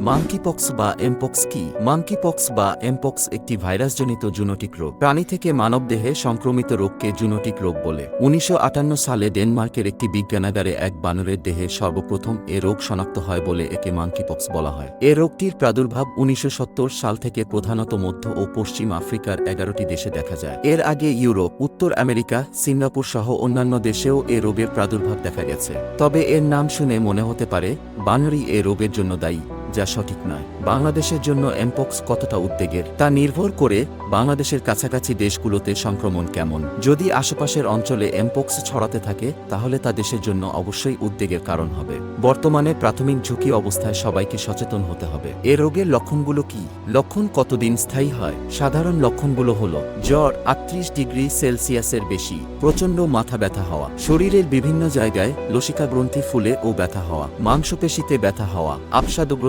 Monkeypox বা mpox কি? Monkeypox বা এমপক্স একটি ভাইরাসজনিত জুনোটিক রোগ। প্রাণী থেকে মানবদেহে সংক্রমিত রোগকে জুনোটিক রোগ বলে। উনিশশো আটান্ন সালে ডেনমার্কের একটি বিজ্ঞানাগারে এক বানরের দেহে সর্বপ্রথম এ রোগ শনাক্ত হয় বলে একে মাঙ্কিপক্স বলা হয়। এ রোগটির প্রাদুর্ভাব উনিশশো সত্তর সাল থেকে প্রধানত মধ্য ও পশ্চিম আফ্রিকার এগারোটি দেশে দেখা যায়। এর আগে ইউরোপ, উত্তর আমেরিকা, সিঙ্গাপুর সহ অন্যান্য দেশেও এ রোগের প্রাদুর্ভাব দেখা গেছে। তবে এর নাম শুনে মনে হতে পারে, বানরই এ রোগের জন্য দায়ী। যা সঠিক নয়। বাংলাদেশের জন্য এমপক্স কতটা উদ্বেগের তা নির্ভর করে বাংলাদেশের কাছাকাছি দেশগুলোতে সংক্রমণ কেমন। যদি আশেপাশের অঞ্চলে এমপক্স ছড়াতে থাকে, তাহলে তা দেশের জন্য অবশ্যই উদ্বেগের কারণ হবে। বর্তমানে প্রাথমিক ঝুঁকি অবস্থায় সবাইকে সচেতন হতে হবে। এ রোগের লক্ষণগুলো কি? লক্ষণ কতদিন স্থায়ী হয়? সাধারণ লক্ষণগুলো হল, জ্বর আটত্রিশ ডিগ্রি সেলসিয়াসের বেশি, প্রচণ্ড মাথা ব্যথা হওয়া, শরীরের বিভিন্ন জায়গায় লসিকা গ্রন্থি ফুলে ও ব্যথা হওয়া, মাংসপেশিতে ব্যথা হওয়া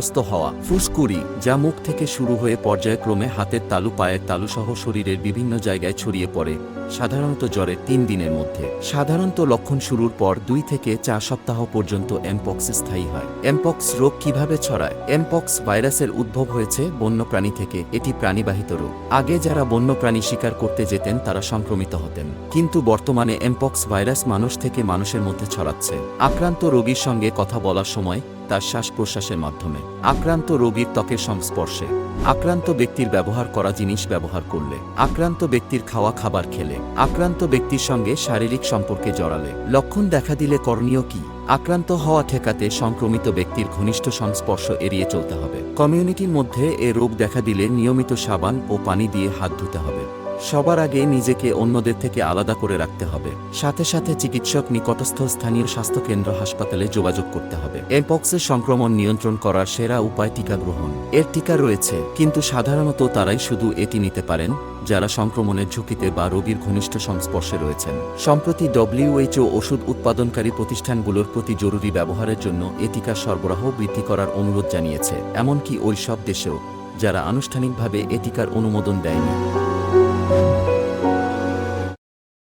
আপসাদগ্রস্ত হওয়া, ফুসকুড়ি, যা মুখ থেকে শুরু হয়ে পর্যায়ক্রমে হাতের তালু, পায়ের তালু সহ শরীরের বিভিন্ন জায়গায় ছড়িয়ে পড়ে, সাধারণত জ্বরের তিন দিনের মধ্যে। সাধারণত লক্ষণ শুরুর পর দুই থেকে চার সপ্তাহ পর্যন্ত এমপক্স স্থায়ী হয়। এমপক্স রোগ কীভাবে ছড়ায়? এমপক্স ভাইরাসের উদ্ভব হয়েছে বন্যপ্রাণী থেকে, এটি প্রাণীবাহিত রোগ। আগে যারা বন্যপ্রাণী শিকার করতে যেতেন, তারা সংক্রমিত হতেন। কিন্তু বর্তমানে এমপক্স ভাইরাস মানুষ থেকে মানুষের মধ্যে ছড়াচ্ছে। আক্রান্ত রোগীর সঙ্গে কথা বলার সময় তার শ্বাস প্রশ্বাসের মাধ্যমে। আক্রান্ত রোগীর ত্বকের সংস্পর্শে। আক্রান্ত ব্যক্তির ব্যবহার করা জিনিস ব্যবহার করলে। আক্রান্ত ব্যক্তির খাওয়া খাবার খেলে। আক্রান্ত ব্যক্তির সঙ্গে শারীরিক সম্পর্কে জড়ালে। লক্ষণ দেখা দিলে করণীয় কি? আক্রান্ত হওয়া ঠেকাতে সংক্রমিত ব্যক্তির ঘনিষ্ঠ সংস্পর্শ এড়িয়ে চলতে হবে। কমিউনিটির মধ্যে এ রোগ দেখা দিলে নিয়মিত সাবান ও পানি দিয়ে হাত ধুতে হবে। সবার আগে নিজেকে অন্যদের থেকে আলাদা করে রাখতে হবে। সাথে সাথে চিকিৎসক, নিকটস্থ স্থানীয় স্বাস্থ্যকেন্দ্র, হাসপাতালে যোগাযোগ করতে হবে। এমপক্সের সংক্রমণ নিয়ন্ত্রণ করার সেরা উপায় টিকা গ্রহণ। এর টিকা রয়েছে, কিন্তু সাধারণত তারাই শুধু এটি নিতে পারেন, যারা সংক্রমণের ঝুঁকিতে বা রোগীর ঘনিষ্ঠ সংস্পর্শে রয়েছেন। সম্প্রতি ডব্লিউএইচও ওষুধ উৎপাদনকারী প্রতিষ্ঠানগুলোর প্রতি জরুরি ব্যবহারের জন্য এ টিকার সরবরাহ বৃদ্ধি করার অনুরোধ জানিয়েছে। এমনকি ওই সব দেশেও, যারা আনুষ্ঠানিকভাবে এ টিকার অনুমোদন দেয়নি।